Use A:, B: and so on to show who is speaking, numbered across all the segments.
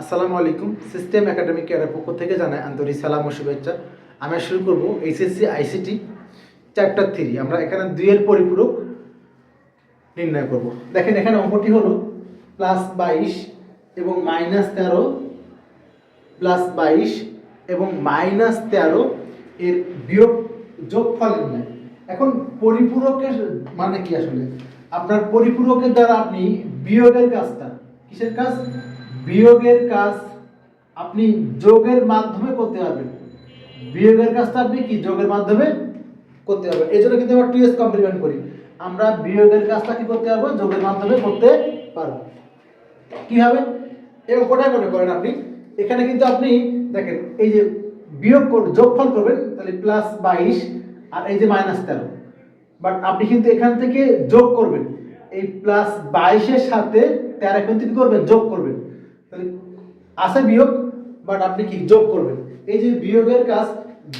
A: আসসালামু আলাইকুম। System academic কেয়ারের পক্ষ থেকে জানাই আন্তরিক সালাম ও শুভেচ্ছা। আমি শুরু করব এইচএসসি আইসিটি চ্যাপ্টার থ্রি আমরা এখানে দুইয়ের পরিপূরক নির্ণয় করব। দেখেন এখানে অঙ্কটি হলো প্লাস বাইশ এবং মাইনাস তেরো প্লাস বাইশ এবং মাইনাস তেরো এর বিয়োগ যোগফল নির্ণয়। এখন পরিপূরকের মানে কি আসলে? আপনার পরিপূরকের দ্বারা আপনি বিয়োগের কাজটা কিসের কাজ? বিয়োগের কাজ আপনি যোগের মাধ্যমে করতে পারবেন। বিয়োগের কাজটা আপনি কি? যোগের মাধ্যমে করতে পারবেন। এই জন্য কিন্তু আমরা টু এস কমপ্লিমেন্ট করি। আমরা বিয়োগের কাজটা কি করতে পারব? যোগের মাধ্যমে করতে পারব। হবে এই অঙ্কটাই মনে করেন আপনি? এখানে কিন্তু আপনি দেখেন, এই যে বিয়োগ যোগফল করবেন, তাহলে প্লাস বাইশ আর এই যে মাইনাস তেরো। বাট আপনি কিন্তু এখান থেকে যোগ করবেন। এই প্লাস বাইশের সাথে তেরো কিন্তু কি করবেন? যোগ করবেন। আছে বিয়োগ বাট আপনি কি যোগ করবেন? এই যে বিয়োগের কাজ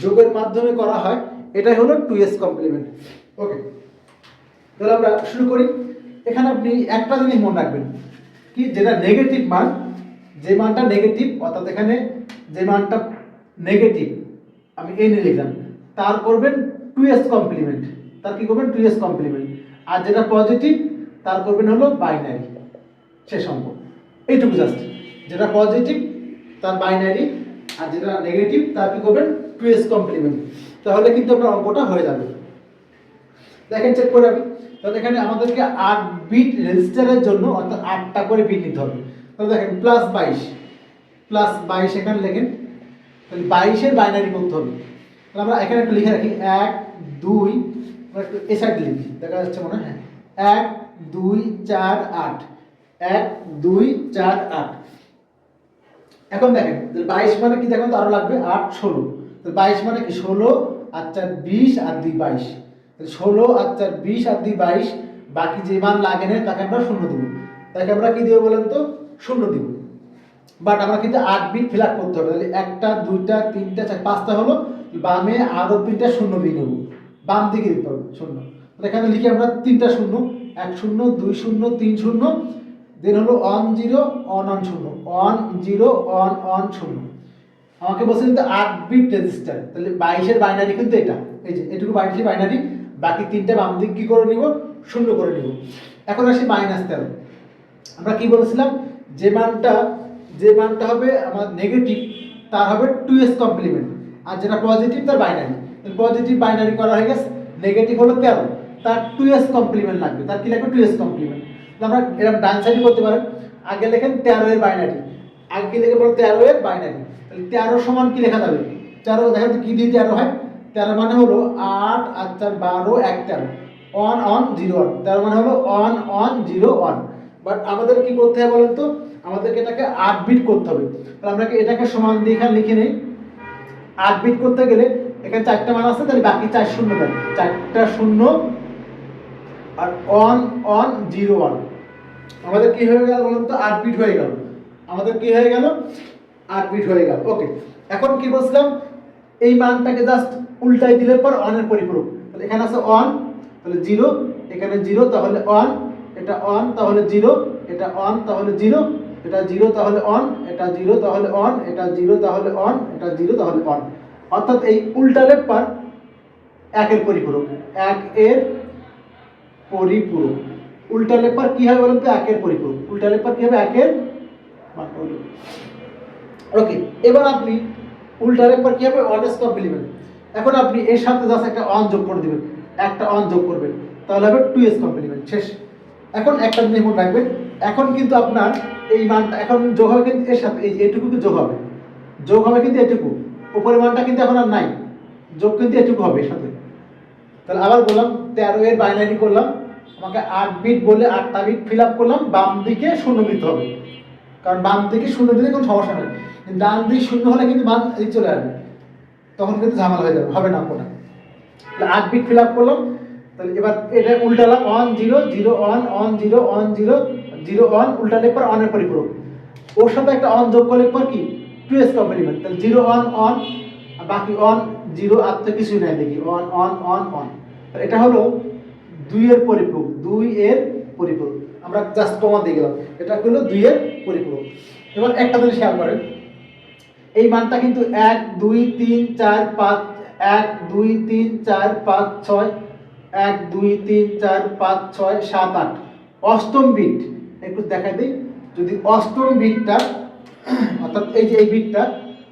A: যোগের মাধ্যমে করা হয়, এটাই হলো টু এস কমপ্লিমেন্ট ওকে তাহলে আমরা শুরু করি। এখানে আপনি একটা জিনিস মনে রাখবেন, কি যেটা নেগেটিভ মান, যে মানটা নেগেটিভ অর্থাৎ এখানে যে মানটা নেগেটিভ আমি এ নিয়ে লিখলাম, তার করবেন টু এস কমপ্লিমেন্ট তার কি করবেন? টু এস কমপ্লিমেন্ট আর যেটা পজিটিভ তার করবেন হলো বাইনারি শেষ অঙ্ক এইটুকু জাস্ট যেটা পজিটিভ তার বাইনারি আর যেটা নেগেটিভ তার কি করবেন? টু এস কমপ্লিমেন্ট তাহলে কিন্তু আপনার অঙ্কটা হয়ে যাবে। দেখেন চেক করে আমি। তাহলে এখানে আমাদেরকে আট বিট রেজিস্টারের জন্য অর্থাৎ আটটা করে বিট নিতে হবে। তাহলে দেখেন প্লাস বাইশ। প্লাস বাইশ এখানে লেখেন। তাহলে বাইশের বাইনারি করতে হবে। তাহলে আমরা এখানে একটু লিখে রাখি। এক, দুই একটু এ সাইড লিখি। দেখা যাচ্ছে মনে হয় হ্যাঁ। এক, দুই, চার, আট। এক, দুই, চার, আট। এখন দেখেন বাইশ মানে কি দেখেন তো আরও লাগবে? আট, ষোলো। বাইশ মানে কি? ষোলো আর চার, বিশ আর দুই, বাইশ। ষোলো আর চার, বিশ আর দুই, বাইশ, বাকি যে মান লাগে না, তাকে আমরা শূন্য দিব। তাকে আমরা কি দিব বলেন তো? শূন্য দিব। বাট আমরা কিন্তু আট বিট ফিল করতে হবে। তাহলে একটা, দুইটা, তিনটা, চার, পাঁচটা হলো, বামে আরও তিনটা শূন্য দিয়ে নেব বাম দিকে দিতে হবে, শূন্য। এখানে লিখে আমরা তিনটা শূন্য। এক শূন্য, দুই শূন্য, তিন শূন্য দেন হলো অন জিরো অন অন শূন্য অন জিরো অন অন শূন্য আমাকে বলছে কিন্তু আট বিট রেজিস্টার তাহলে বাইশের বাইনারি কিন্তু এটা। এই যে, এটুকু বাইশের বাইনারি বাকি তিনটা বাম দিক কি করে নিব? শূন্য করে নিব। এখন আসি মাইনাস তেরো। আমরা কি বলেছিলাম? যে মানটা যে মানটা হবে আমার নেগেটিভ তার হবে টু এস কমপ্লিমেন্ট আর যেটা পজিটিভ তার বাইনারি পজিটিভ বাইনারি করা হয়ে গেছে। নেগেটিভ হলো তেরো। তার টু এস কমপ্লিমেন্ট লাগবে। তার কি লাগবে? টু এস কমপ্লিমেন্ট আমরা এরকম ডান সাইডে করতে পারেন। আগে লেখেন তেরো এর বাইনারি আগে কি লিখে বলো, তেরো এর বাইনারি তাহলে তেরো সমান কি লেখা যাবে? তেরো, দেখেন কি দিয়ে তেরো হয়? তেরো মানে হলো আট আর চার, বারো, এক, তেরো। অন অন জিরো ওয়ান তেরো মানে হলো one one zero one but আমাদের কি করতে হবে বলেন তো? আমাদেরকে এটাকে আট বিট করতে হবে। তাহলে আমরা এটাকে সমান দিয়ে এখানে লিখে নিই? আট বিট করতে গেলে এখানে চারটা মান আছে, তাহলে বাকি চার শূন্য দেন। চারটা শূন্য আর অন অন জিরো ওয়ান আমাদের কি হয়ে গেল বলুন তো? আট বিট হয়ে গেল। আমাদের কি হয়ে গেল? আট বিট হয়ে গেল। ওকে এখন কি বলছিলাম? এই মানটাকে জাস্ট উল্টাই দিলে পর অনের পরিপূরক। তাহলে এখানে আছে অন তাহলে জিরো এখানে জিরো তাহলে অন এটা অন তাহলে জিরো এটা অন তাহলে জিরো এটা জিরো তাহলে অন এটা জিরো তাহলে অন এটা জিরো তাহলে অন এটা জিরো তাহলে অন অর্থাৎ এই উল্টালে পর একের পরিপূরক। এক এর পরিপূরক। উল্টা লেপার কি হবে বলুন তো? একের পরিপূরক। উল্টা লেপার কি হবে? একের ওকে, এবার আপনি উল্টা লেপার কি হবে? অনেস কমপ্লিমেন্ট এখন আপনি এর সাথে জাস্ট একটা অন যোগ করে দিবেন। একটা অন যোগ করবেন। তাহলে হবে টু এস কমপ্লিমেন্ট শেষ। এখন একটা জিনিস মনে রাখবেন। এখন কিন্তু আপনার এই মানটা, এখন যোগ হবে কিন্তু এর সাথে, এই এটুকু যোগ হবে। যোগ হবে কিন্তু এটুকু। উপরের মানটা কিন্তু এখন আর নাই। যোগ কিন্তু এটুকু হবে এর সাথে। তাহলে আবার বললাম, তেরো এর বাইনারি করলাম, আমাকে আট বিট বলে আটটা বিট ফিল আপ করলাম, বাম দিকে শূন্য দিতে হবে। কারণ বাম দিকে শূন্য দিলে কোনো সমস্যা নেই। ডান দিক শূন্য হলে কিন্তু বাম এই চলে আসবে। তখন কিন্তু ঝামেলা হয়ে যাবে, হবে না ওটা তাহলে আট বিট ফিল আপ করলাম, তাহলে এবার এটা উল্টালাম one zero zero one one zero one zero zero one উল্টালে পর অনের পরিপূরক। ওর সাথে একটা অন যোগ করলে পর কি? টু এস কমপ্লিমেন্ট তাহলে জিরো অন আর বাকি অন জিরো আর তো কিছুই নাই দেখি। অন অন অন অন এটা হলো দুই এর পরিপূরক। দুই এর পরিপূরক। আমরা জাস্ট কমা দিয়ে গেলাম। এটা হলো দুই এর পরিপূরক। এবার একটা জিনিস খেয়াল করেন। এই মানটা কিন্তু এক, দুই, তিন, চার, পাঁচ, এক, দুই, তিন, চার, পাঁচ, ছয়, এক, দুই, তিন, চার, পাঁচ, ছয়, সাত, আট। অষ্টম বিট। একটু দেখাই দিই। যদি অষ্টম বিটটা, অর্থাৎ এই যে এই বিটটা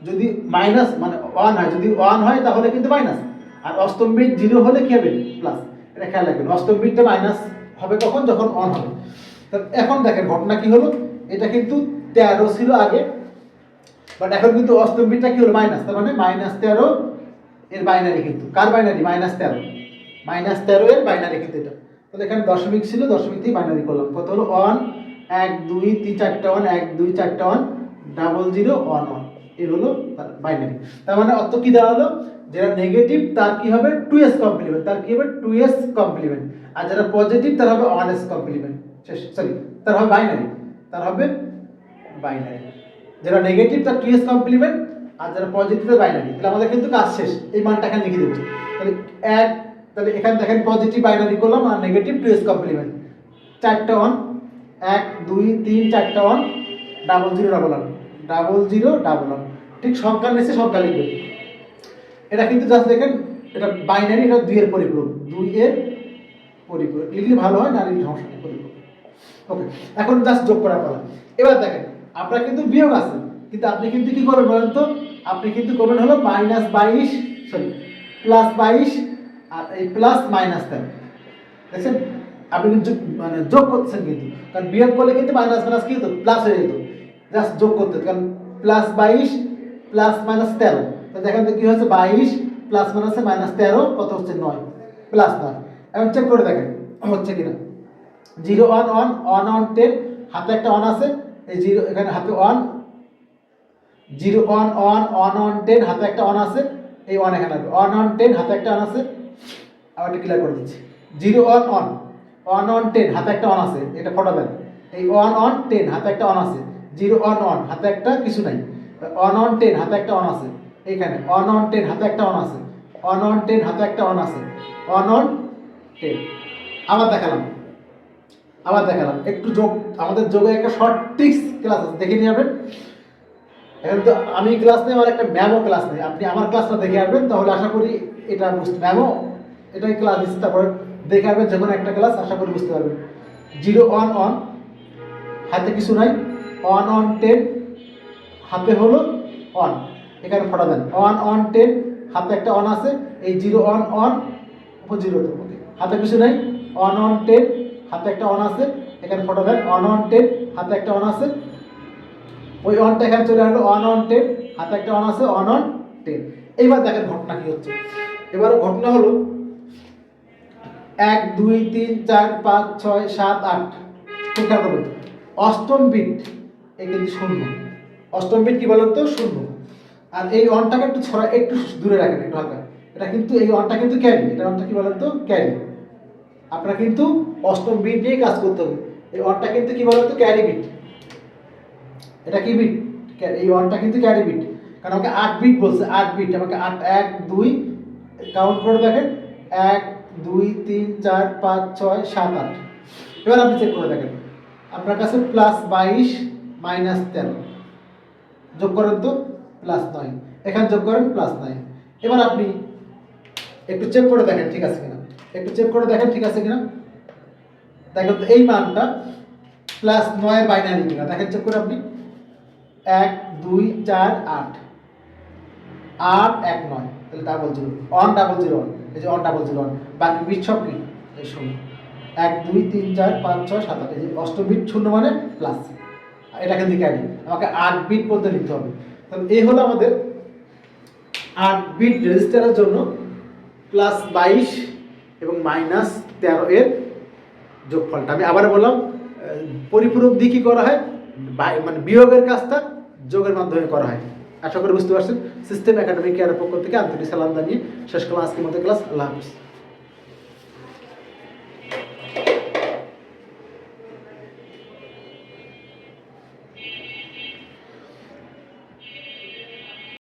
A: যদি মাইনাস মানে ওয়ান হয়, যদি ওয়ান হয়, তাহলে কিন্তু মাইনাস আর অষ্টম জিরো হলে কি হবে? প্লাস এটা খেয়াল রাখবেন, অষ্টম বিটটা মাইনাস হবে কখন? যখন অন হবে। এখন দেখেন, ঘটনা কি হলো? এটা কিন্তু তেরো ছিল আগে বাট এখন কিন্তু অষ্টম বিটটা কি হলো? মাইনাস তার মানে মাইনাস তেরো এর বাইনারি কিন্তু। কার বাইনারি মাইনাস তেরো। মাইনাস তেরো এর বাইনারি কিন্তু এটা। তাহলে এখানে দশমিক ছিল, দশমিক দিয়ে বাইনারি করলাম। কত হলো? ওয়ান এক, দুই, তিন, চারটা ওয়ান এক, দুই, চারটা one double zero one one এর হলো বাইনারি তার মানে অত কি দেওয়া হলো? যেটা নেগেটিভ তার কি হবে? টু এস কমপ্লিমেন্ট তার কি হবে? টু এস কমপ্লিমেন্ট আর যারা পজিটিভ তার হবে ওয়ান এস কমপ্লিমেন্ট সরি তার হবে বাইনারি তার হবে বাইনারি যারা নেগেটিভ তার টু এস কমপ্লিমেন্ট আর যারা পজিটিভ তার বাইনারি তাহলে আমাদের কিন্তু কাজ শেষ। এই মানটা এখানে লিখে দেবো তাহলে এক, তাহলে এখানে দেখেন পজিটিভ বাইনারি করলাম আর নেগেটিভ টু এস কমপ্লিমেন্ট চারটা ওয়ান এক, দুই, তিন, চারটা one double zero double one double zero double one ঠিক সংখ্যা নিচে সংখ্যা লিখবে এটা কিন্তু জাস্ট দেখেন, এটা বাইনারি এটা দুই এর পরিপূরক। দুই এর পরিপূরক। লিখলে ভালো হয়, না লিখলে সমস্যা পরিপূরক। ওকে এখন জাস্ট যোগ করা পালা। এবার দেখেন, আপনার কিন্তু বিয়োগ আছে। কিন্তু আপনি কিন্তু কি করবেন বলেন তো? আপনি কিন্তু করবেন হলো মাইনাস বাইশ সরি প্লাস বাইশ আর এই প্লাস মাইনাস তেরো দেখছেন? আপনি কিন্তু মানে যোগ করছেন কিন্তু। কারণ বিয়োগ করলে কিন্তু মাইনাস মাইনাস কি হতো? প্লাস হয়ে যেত। জাস্ট যোগ করতে, কারণ প্লাস বাইশ প্লাস মাইনাস তেরো। দেখেন তো কি হচ্ছে বাইশ প্লাস মাইনাসে মাইনাস তেরো, কত হচ্ছে? নয়। প্লাস নয়। এখন চেক করে দেখেন, হচ্ছে কিনা। Zero one one one one ten হাতে একটা ওয়ান আছে। এই জিরো এখানে হাতে one zero one one one one ten হাতে একটা ওয়ান আছে। এই ওয়ান এখানে আসবে ওয়ান ওয়ান টেন হাতে একটা ওয়ান আছে। আবার এটা ক্লিয়ার করে দিচ্ছি। Zero one one one one ten হাতে একটা ওয়ান আছে। এটা ফটাবেন এই ওয়ান ওয়ান টেন হাতে একটা ওয়ান আছে। জিরো ওয়ান ওয়ান হাতে একটা কিছু নাই। ওয়ান ওয়ান টেন, হাতে একটা ওয়ান আছে। এইখানে ওয়ান ওয়ান টেন, হাতে একটা ওয়ান আছে। ওয়ান ওয়ান টেন, হাতে একটা ওয়ান আছে। One one ten. আবার দেখালাম। আবার দেখালাম। একটু যোগ, আমাদের যোগে একটা শর্ট টিক্স ক্লাস আছে, দেখে নিয়ে যাবেন এখন তো আমি ক্লাস নেই, আমার একটা ম্যামও ক্লাস নেই। আপনি আমার ক্লাসটা দেখে আসবেন, তাহলে আশা করি এটা বুঝতে ম্যামও এটাই ক্লাস দিচ্ছে, তারপরে দেখে আসবেন যে কোনো একটা ক্লাস, আশা করি বুঝতে পারবেন। জিরো ওয়ান ওয়ান হাতে কিছু নাই। ওয়ান ওয়ান টেন হাতে হলো ওয়ান এখানে ফটা দেন ওয়ান ওয়ান টেন হাতে একটা ওয়ান আছে, এই জিরো ওয়ান ওয়ান জিরো হাতে কিছু নাই ওয়ান ওয়ান টেন হাতে একটা ওয়ান আছে, এখানে ফটো দেন ওয়ান ওয়ান টেন হাতে একটা ওয়ান আছে, ওই ওয়ানটা এখানে চলে আসলো ওয়ান ওয়ান টেন হাতে একটা ওয়ান আছে ওয়ান ওয়ান টেন এইবার দেখেন ঘটনা কি হচ্ছে, এবার ঘটনা হলো এক, দুই, তিন, চার, পাঁচ, ছয়, সাত, আট, ঠিক আছে অষ্টম বিট এই কিন্তু শূন্য। অষ্টম বিট কি বলেন তো শূন্য। আর এই অনটাকে একটু ছড়া একটু দূরে রাখেন, একটু হালকা। এটা কিন্তু এই অনটা কিন্তু ক্যারি। এটা অনটা কি বলেন তো ক্যারি। আপনার কিন্তু অষ্টম বিট নিয়ে কাজ করতে হবে। এই অনটা কিন্তু কি বলেন তো ক্যারি বিট এটা কি বিট এই ওয়ানটা কিন্তু ক্যারি বিট কারণ আমাকে আট বিট বলছে, আট বিট আমাকে আট, এক, দুই কাউন্ট করে দেখেন। এক, দুই, তিন, চার, পাঁচ, ছয়, সাত, আট। এবার আপনি চেক করে দেখেন। আপনার কাছে প্লাস বাইশ মাইনাস তেরো যোগ করেন তো প্লাস নয় এখানে যোগ করেন প্লাস নয় এবার আপনি একটু চেক করে দেখেন, ঠিক আছে কিনা? একটু চেক করে দেখেন, ঠিক আছে কিনা? দেখেন তো এই মানটা প্লাস নয়ের বাইনারি কিনা? দেখেন চেক করে আপনি। এক, দুই, চার, আট। আট, এক, নয়। তাহলে double zero one double zero one এই যে ওয়ান ডাবল জিরো ওয়ান বাকি বিট কি? এই শূন্য। এক, দুই, তিন, চার, পাঁচ, ছয়, সাত, আট। এই যে অষ্টম বিট শূন্য মানে প্লাস এটাকে দিকে আনি। আমাকে আট বিট পর্যন্ত নিতে হবে। তাহলে এই হলো আমাদের আট বিট রেজিস্টারের জন্য প্লাস বাইশ এবং মাইনাস তেরো এর যোগফলটা। আমি আবার বললাম পরিপূরক দিয়ে কি করা হয়? মানে বিয়োগের কাজটা যোগের মাধ্যমে করা হয়। আশা করি বুঝতে পারছেন। সিস্টেম একাডেমি কেয়ারের পক্ষ থেকে আন্তরিক সালাম জানিয়ে শেষ করলাম আজকের মতো ক্লাস আল্লাহ হাফিজ।